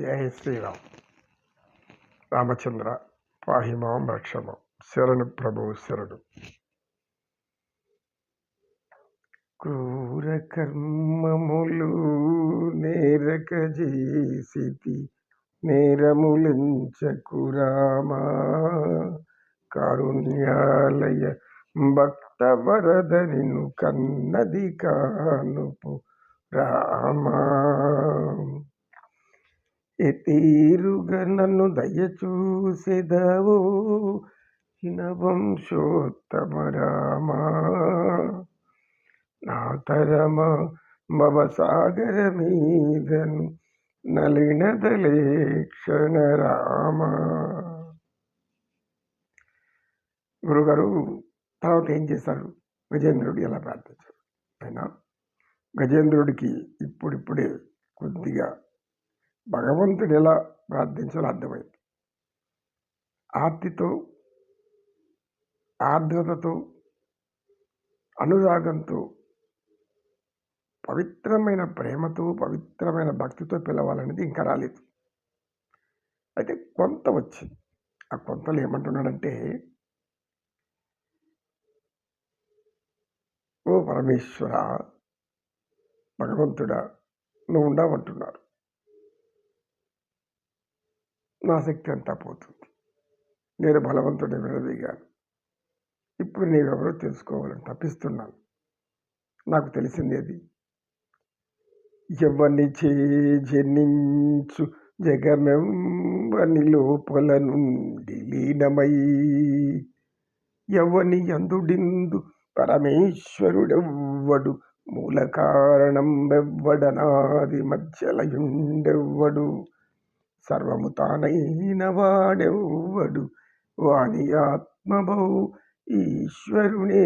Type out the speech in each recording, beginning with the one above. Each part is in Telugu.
జై శ్రీరామ్. రామచంద్ర పాహిమాం రక్షమం. శరణు ప్రభు శరణు. క్రూర కర్మములు నేరక చేసితి నేరములించకురామా కారుణ్యాలయ భక్త వరద నిన్ను కన్నది కానుపు రామా. ఎతీరుగా నన్ను దయచూసెదవో. హినవంశోత్తమ రామ నా తరమ సాగర మీదను నలినదలేక్షణ రామ గురుగారు తర్వాత ఏం చేశారు? గజేంద్రుడు ఎలా ప్రార్థించారు? అయినా గజేంద్రుడికి ఇప్పుడిప్పుడే కొద్దిగా భగవంతుడు ఎలా ప్రార్థించాలో అర్థమైంది. ఆర్తితో ఆర్ద్రతతో అనురాగంతో పవిత్రమైన ప్రేమతో పవిత్రమైన భక్తితో పిలవాలనేది ఇంకా రాలేదు. అయితే కొంత వచ్చింది. ఆ కొంతలు ఏమంటున్నాడంటే ఓ పరమేశ్వర భగవంతుడా నువ్వు ఉండవంటున్నారు. నా శక్తి అంతా పోతుంది. నేను బలవంతుడి విడదీగాను ఇప్పుడు నీవెవరో తెలుసుకోవాలని తప్పిస్తున్నాను నాకు తెలిసిందేది ఎవరిని చే జనించు జగమెవ్వని లోపల నుండి లీనమై ఎవని అందుడిందు పరమేశ్వరుడెవ్వడు మూల కారణం వెవ్వడనాది మధ్యలయుండెవ్వడు. సర్వము తానైన వాడెవ్వడు. వాని ఆత్మభౌ ఈశ్వరునే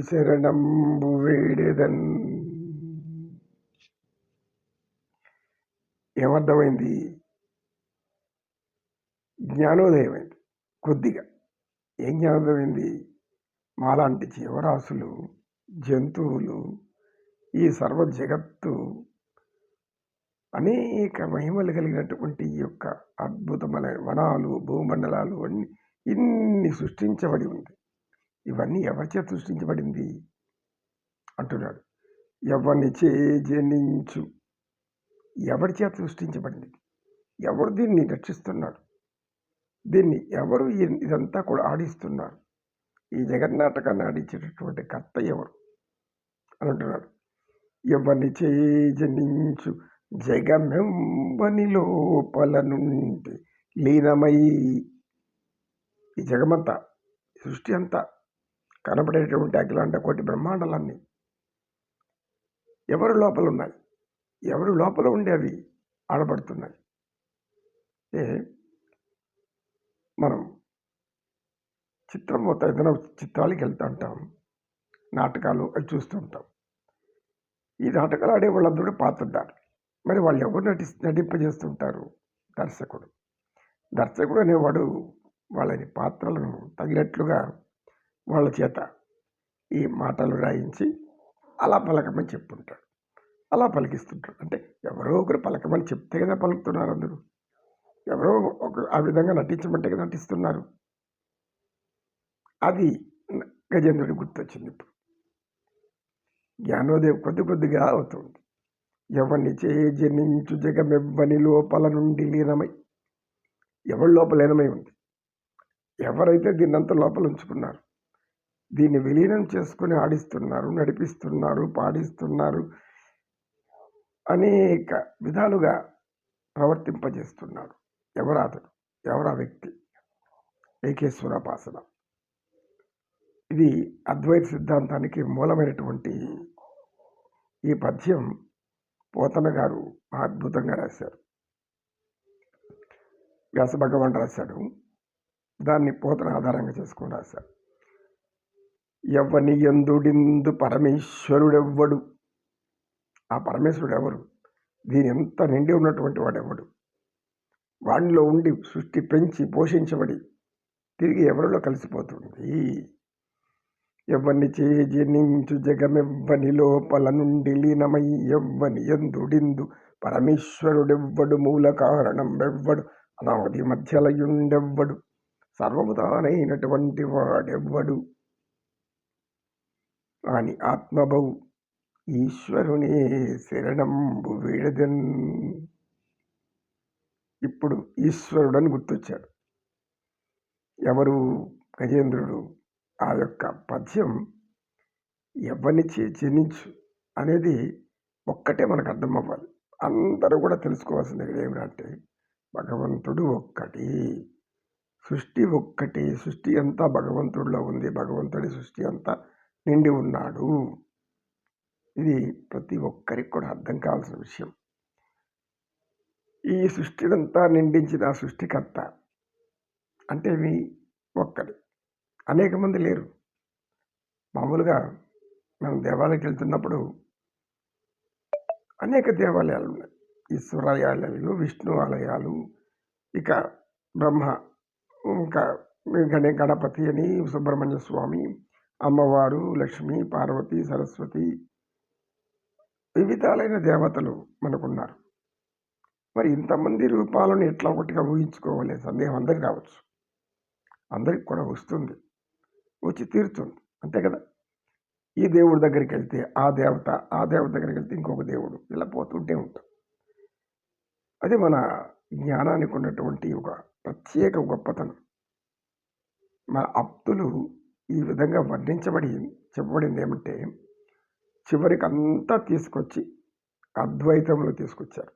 శరణంబు వేడెదన్. ఏమర్థమైంది? జ్ఞానోదయమైంది. కొద్దిగా. ఏం జ్ఞానోదయమైంది? మాలాంటి జీవరాశులు జంతువులు ఈ సర్వ జగత్తు అనేక మహిమలు కలిగినటువంటి ఈ యొక్క అద్భుతమైన వనాలు భూమండలాలు అన్ని ఇన్ని సృష్టించబడి ఉంది. ఇవన్నీ ఎవరిచే సృష్టించబడింది? అంటున్నాడు. ఎవరిని చేజనించు ఎవరి చేత సృష్టించబడింది? ఎవరు దీన్ని రక్షిస్తున్నారు దీన్ని ఎవరు ఇదంతా కూడా ఆడిస్తున్నారు? ఈ జగన్నాటకాన్ని ఆడించేటటువంటి కర్త ఎవరు? అని అంటున్నాడు. ఎవరిని చేజనించు జగమెంబని లోపల నుండి లీనమై ఈ జగమంతా సృష్టి అంతా కనపడేటువంటి అఖిలాండ కోటి బ్రహ్మాండాలన్నీ ఎవరు లోపల ఉన్నాయి ఎవరు లోపల ఉండి అవి ఆడబడుతున్నాయి? ఏ? మనం చిత్రం మొత్తం ఏదైనా చిత్రాలకి వెళ్తూ ఉంటాం నాటకాలు అవి చూస్తూ ఉంటాం. ఈ నాటకాలు ఆడే వాళ్ళందరూ పాత్రధారులు మరి వాళ్ళు ఎవరు నటి నటింపజేస్తుంటారు దర్శకుడు? దర్శకుడు అనేవాడు వాళ్ళని పాత్రలను తగినట్లుగా వాళ్ళ చేత ఈ మాటలు రాయించి అలా పలకమని చెప్పుంటాడు. అలా పలికిస్తుంటాడు. అంటే ఎవరో ఒకరు పలకమని చెప్తే కదా పలుకుతున్నారు అందరూ. ఎవరో ఒక ఆ విధంగా నటించమంటే కదా నటిస్తున్నారు. అది గజేంద్రుడి గుర్తొచ్చింది ఇప్పుడు. జ్ఞానోదయం కొద్ది కొద్దిగా అవుతుంది. ఎవరిని చే జనించు జగమెవ్వని లోపల నుండి లీనమై ఎవరి లోపల లీనమై ఉంది? ఎవరైతే దీన్నంతా లోపల ఉంచుకున్నారు? దీన్ని విలీనం చేసుకుని ఆడిస్తున్నారు నడిపిస్తున్నారు పాడిస్తున్నారు అనేక విధాలుగా ప్రవర్తింపజేస్తున్నారు. ఎవరు అతడు వ్యక్తి ఆ వ్యక్తి? ఇది అద్వైత సిద్ధాంతానికి మూలమైనటువంటి ఈ పద్యం పోతన గారు అద్భుతంగా రాశారు. వ్యాస భగవాన్ రాశాడు. దాన్ని పోతన ఆధారంగా చేసుకుని రాశారు ఎవ్వని ఎందుడిందు పరమేశ్వరుడెవ్వడు? ఆ పరమేశ్వరుడు ఎవరు దీని ఎంత నిండి ఉన్నటువంటి వాడెవడు వాడిలో ఉండి సృష్టి పెంచి పోషించబడి తిరిగి ఎవరిలో కలిసిపోతుంది? ఎవ్వని చేజినించు జగమెవ్వని లోపల నుండి లీనమై ఎవ్వని ఎందుడిందు? పరమేశ్వరుడెవ్వడు మూల కారణం ఎవ్వడు అనాది మధ్యలయుండెవ్వడు? సర్వముతానైనటువంటి వాడెవ్వడు? అని ఆత్మభౌ ఈశ్వరునే శరణంబు వీడదన్. ఇప్పుడు ఈశ్వరుడని గుర్తొచ్చాడు. ఎవరు గజేంద్రుడు? ఆ యొక్క పద్యం ఎవరిని జనించు అనేది ఒక్కటే మనకు అర్థం అవ్వాలి అందరూ కూడా తెలుసుకోవాల్సింది ఇక్కడ ఏమిటంటే భగవంతుడు ఒక్కటి. సృష్టి ఒక్కటి. సృష్టి అంతా భగవంతుడిలో ఉంది. భగవంతుడి సృష్టి అంతా నిండి ఉన్నాడు. ఇది ప్రతి ఒక్కరికి కూడా అర్థం కావాల్సిన విషయం. ఈ సృష్టినంతా నిండించిన సృష్టికర్త. అంటే ఇవి ఒక్కటి అనేక మంది లేరు. మామూలుగా మనం దేవాలయకి వెళ్తున్నప్పుడు అనేక దేవాలయాలు ఉన్నాయి. ఈశ్వరాలయాలు విష్ణు ఆలయాలు ఇక బ్రహ్మ ఇంకా గణ గణపతి అని సుబ్రహ్మణ్య స్వామి అమ్మవారు లక్ష్మి పార్వతి సరస్వతి వివిధాలైన దేవతలు మనకున్నారు. మరి ఇంతమంది రూపాలను ఎట్లా ఒకటిగా ఊహించుకోవాలి? సందేహం అందరికి రావచ్చు. అందరికి కూడా వస్తుంది. వచ్చి తీరుతుంది. అంతే కదా? ఈ దేవుడి దగ్గరికి వెళ్తే ఆ దేవత ఆ దేవత దగ్గరికి వెళ్తే ఇంకొక దేవుడు ఇలా పోతుంటే ఉంటాం అది మన జ్ఞానానికి ఉన్నటువంటి ఒక ప్రత్యేక గొప్పతనం. మన అప్తులు ఈ విధంగా వర్ణించబడి చెప్పబడింది ఏమంటే చివరికి అంతా తీసుకొచ్చి అద్వైతంలో తీసుకొచ్చారు.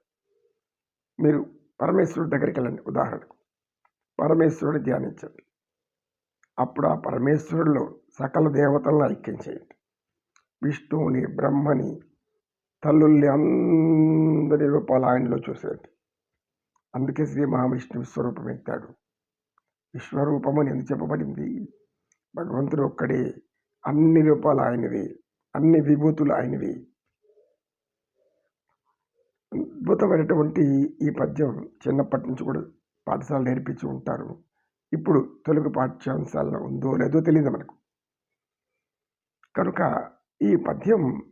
మీరు పరమేశ్వరుడి దగ్గరికి వెళ్ళండి ఉదాహరణకు. పరమేశ్వరుడు ధ్యానించండి. అప్పుడు ఆ పరమేశ్వరుడు సకల దేవతలను ఐక్యం చేయండి. విష్ణువుని బ్రహ్మని తల్లుల్ని అందరి రూపాలు ఆయనలో చూసేది అందుకే శ్రీ మహావిష్ణు విశ్వరూపం ఎత్తాడు. విశ్వరూపం అని ఎందుకు చెప్పబడింది? భగవంతుడు ఒక్కడే అన్ని రూపాలు ఆయనవి అన్ని విభూతులు ఆయనవి. అద్భుతమైనటువంటి ఈ పద్యం చిన్నప్పటి నుంచి కూడా పాఠశాల నేర్పించి ఉంటారు. ఇప్పుడు తెలుగు పాఠ్యాంశాల్లో ఉందో లేదో తెలియదు మనకు. కనుక ఈ పద్యం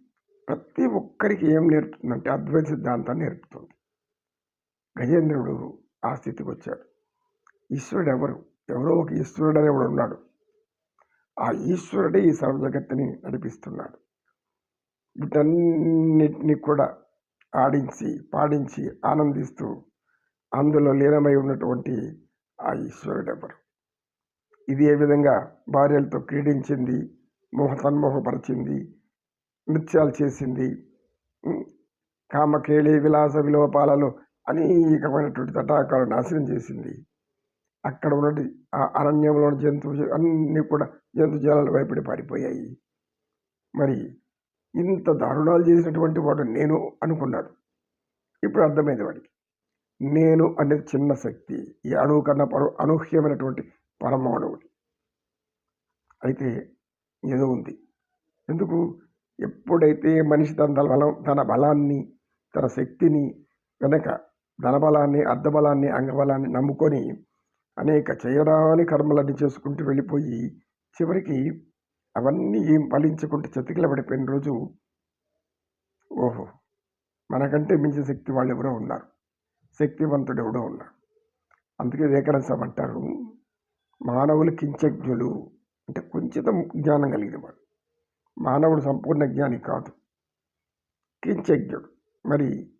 ప్రతి ఒక్కరికి ఏం నేర్పుతుందంటే అద్వైత సిద్ధాంతాన్ని నేర్పుతుంది. గజేంద్రుడు ఆ స్థితికి వచ్చాడు. ఈశ్వరుడు ఎవరు ఎవరో ఒక ఈశ్వరుడు అనేవాడు ఉన్నాడు. ఆ ఈశ్వరుడే ఈ సర్వ జగత్తుని నడిపిస్తున్నాడు. వీటన్నిటిని కూడా ఆడించి పాడించి ఆనందిస్తూ అందులో లీనమై ఉన్నటువంటి ఆ ఈశ్వరుడెవరు ఇది ఏ విధంగా భార్యలతో క్రీడించింది మోహ తన్మోహపరిచింది నృత్యాలు చేసింది కామకేళి విలాస విలోపాలలో అనేకమైనటువంటి తటాకాలు నాశనం చేసింది. అక్కడ ఉన్నది ఆ అరణ్యంలో జంతువు అన్నీ కూడా జంతు జలాలు భయపడి పారిపోయాయి. మరి ఇంత దారుణాలు చేసినటువంటి వాడు నేను అనుకున్నాడు ఇప్పుడు అర్థమైంది వాడికి. నేను అనేది చిన్న శక్తి. ఈ అణువు కన్నా పరు అనూహ్యమైనటువంటి పరమాణువుని అయితే ఏదో ఉంది. ఎందుకు? ఎప్పుడైతే మనిషి తన బలం తన బలాన్ని తన శక్తిని వెనక ధనబలాన్ని అర్ధబలాన్ని అంగబలాన్ని నమ్ముకొని అనేక చేయరాని కర్మలన్నీ చేసుకుంటూ వెళ్ళిపోయి చివరికి అవన్నీ ఏం ఫలించకుంటే చతికిల పడిపోయిన రోజు ఓహో! మనకంటే మించిన శక్తి వాళ్ళు ఎవరో ఉన్నారు. శక్తివంతుడు ఎవడో ఉన్నాడు. అందుకే వివేకానంద అంటారు మానవులు కించజ్ఞులు అంటే కొంచెం జ్ఞానం కలిగిన వాడు. మానవుడు సంపూర్ణ జ్ఞాని కాదు. కించజ్ఞుడు. మరి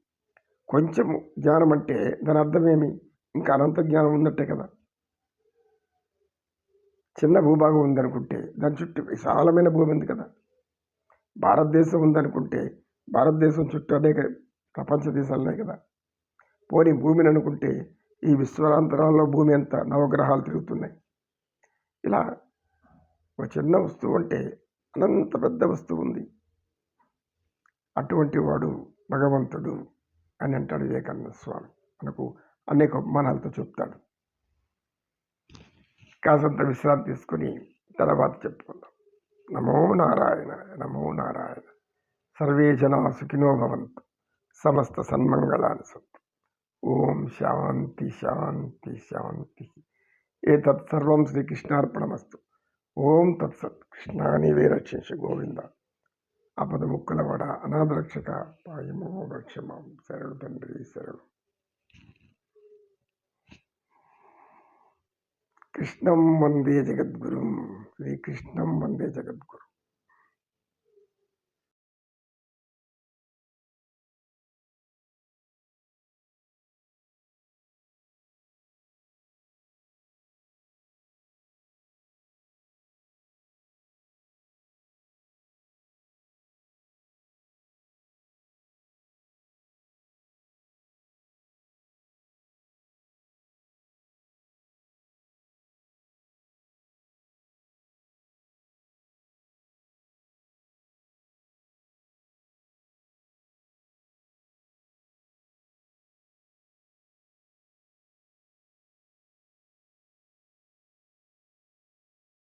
కొంచెం జ్ఞానం అంటే దాని అర్థమేమి? ఇంకా అనంత జ్ఞానం ఉన్నట్టే కదా. చిన్న భూభాగం ఉందనుకుంటే దాని చుట్టూ విశాలమైన భూమి ఉంది కదా. భారతదేశం ఉందనుకుంటే భారతదేశం చుట్టూ అనేక ప్రపంచ దేశాలనే కదా. పోనీ భూమిని అనుకుంటే ఈ విశ్వరాంతరాల్లో భూమి అంత నవగ్రహాలు తిరుగుతున్నాయి. ఇలా ఒక చిన్న వస్తువు అంటే అనంత పెద్ద వస్తువు ఉంది. అటువంటి వాడు భగవంతుడు అని అంటాడు వివేకానంద స్వామి. మనకు అనేక ఉపమానాలతో చెప్తాడు. కాసంత విశ్రాంతి తీసుకుని తర్వాత చెప్పుకుందాం. నమో నారాయణ నమో నారాయణ. సర్వే జనా సుఖినో భవంతు. సమస్త సన్మంగళాన్ని సంతు ఓం శాంతి శాంతి శాంతి. ఏ తత్సర్వం శ్రీకృష్ణార్పణమస్తు. ఓం తత్సత్ కృష్ణాని వే రక్షించు గోవింద. ఆపద పదముక్కులవాడ అనాథరక్షక పాయమో రక్షమాం శరణు తండ్రి శరణు. కృష్ణం వందే జగద్గురుం. శ్రీకృష్ణం వందే జగద్గురు.